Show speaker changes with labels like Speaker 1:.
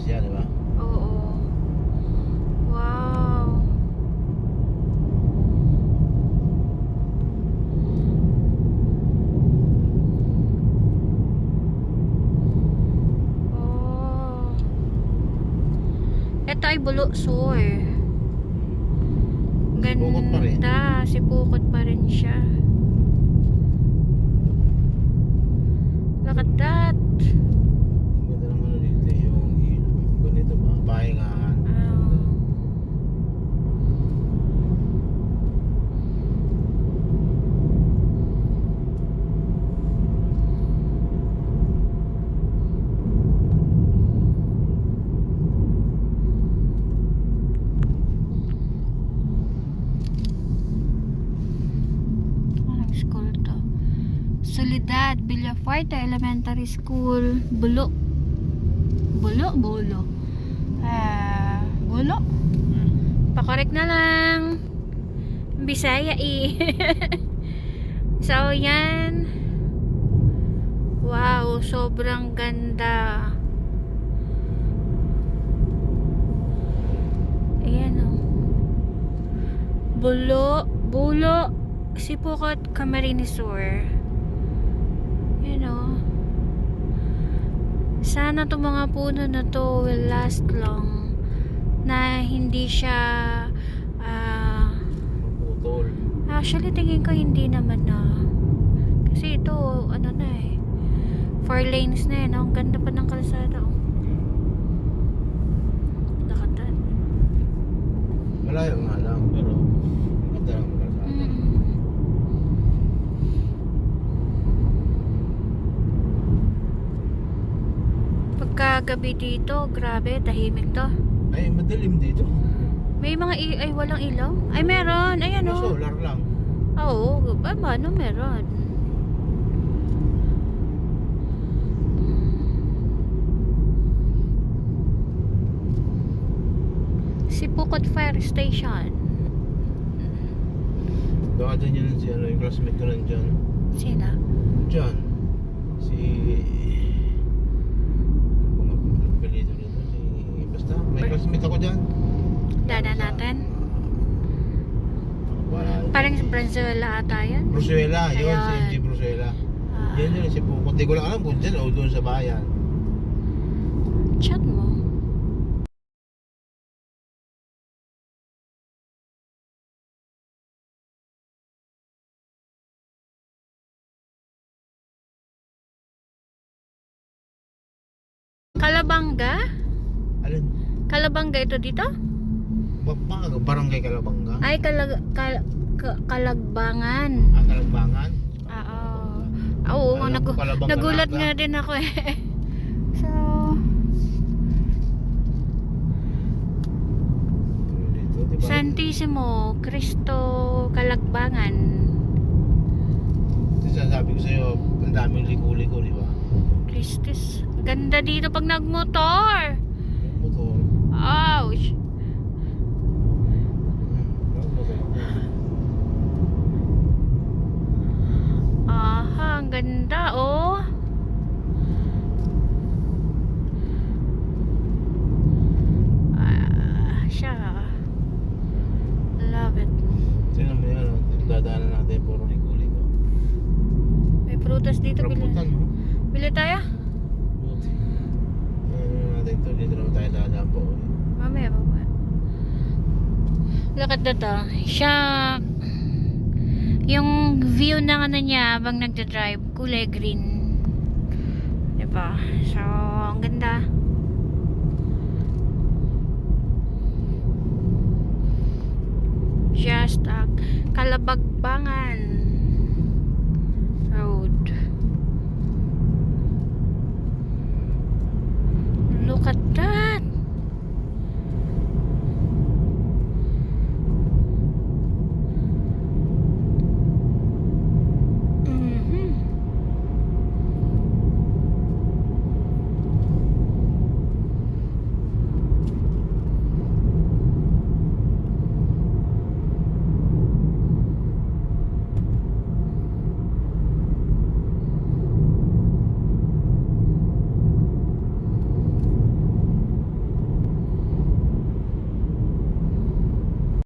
Speaker 1: siya, di ba?
Speaker 2: Oo. Wow. Oh. Ito ay Bulusor.
Speaker 1: Sipukot pa rin.
Speaker 2: Ganda. Sipukot pa rin siya. Look at that.
Speaker 1: Ganda ng ano dito yung ganito mga pahingahan.
Speaker 2: Oh. Anong school to? Soledad Villafuerte Elementary School. Bulo. Bulo? Bulo. Ah, bulo. Pakorek na lang. Bisaya eh. so, yan. Wow, sobrang ganda. Ayan o. Bulo, bulo, sipukot, Camarines Sur. Ayan o. Sana to mga puno na to will last long. Na hindi siya ah
Speaker 1: Maputol.
Speaker 2: Actually, tingin ko hindi naman na. Kasi ito, ano na eh. Four lanes na eh. no? Ang ganda pa ng kalsada. Oh. Lakatan.
Speaker 1: Malayo nga lang, pero ganda lang kalsada.
Speaker 2: Mm. Pagkagabi dito, grabe, tahimik to.
Speaker 1: Ay, madilim dito.
Speaker 2: May mga i- ay walang ilaw? Ay meron, ayan
Speaker 1: Ano,
Speaker 2: oh.
Speaker 1: solar lang.
Speaker 2: Oo, ba ano meron? Sipukot Fire Station.
Speaker 1: Baka dyan yun si ano, yung classmate ko nandyan.
Speaker 2: Sina?
Speaker 1: Dyan. Si... Mga apelido nito. Si... Classmate ako dyan.
Speaker 2: Dada natin.
Speaker 1: Wala.
Speaker 2: Parang Brazuela ata yan.
Speaker 1: Brusuela, yun. Si
Speaker 2: Ayan.
Speaker 1: MG Brusuela.
Speaker 2: Ah,
Speaker 1: Yan yun, si Pukot. Di ko lang alam kung dyan o doon sa bayan.
Speaker 2: chat mo. Kalabanga? Kalabanga ito dito?
Speaker 1: Barangay Kalabanga?
Speaker 2: Ay, kalag, kal, ka- kalagbangan.
Speaker 1: Ah, Kalagbangan?
Speaker 2: Oo. Oo,
Speaker 1: Alam
Speaker 2: nagu-
Speaker 1: ko
Speaker 2: nagulat
Speaker 1: Naga.
Speaker 2: nga din ako eh. So,
Speaker 1: Dito, di ba?
Speaker 2: Santissimo Cristo Kalagbangan.
Speaker 1: Ito sasabi ko sa'yo, ang daming liko-liko, di ba?
Speaker 2: Christus. Ganda dito pag nagmotor. Ouch. Aha, ang ganda oh. Ah, siya. Love it.
Speaker 1: Tingnan mo yan, oh. dadaanan natin, puro liko-liko.
Speaker 2: May prutas dito. Bili,
Speaker 1: Rambutan, no?
Speaker 2: bili tayo?
Speaker 1: Buti. Ano natin to, dito naman tayo dadaan po.
Speaker 2: Mamaya pa ba? Look at that oh. Siya, yung view ng ano niya habang nagda-drive, kulay green. Diba? So, ang ganda. Just uh, kalabagbangan.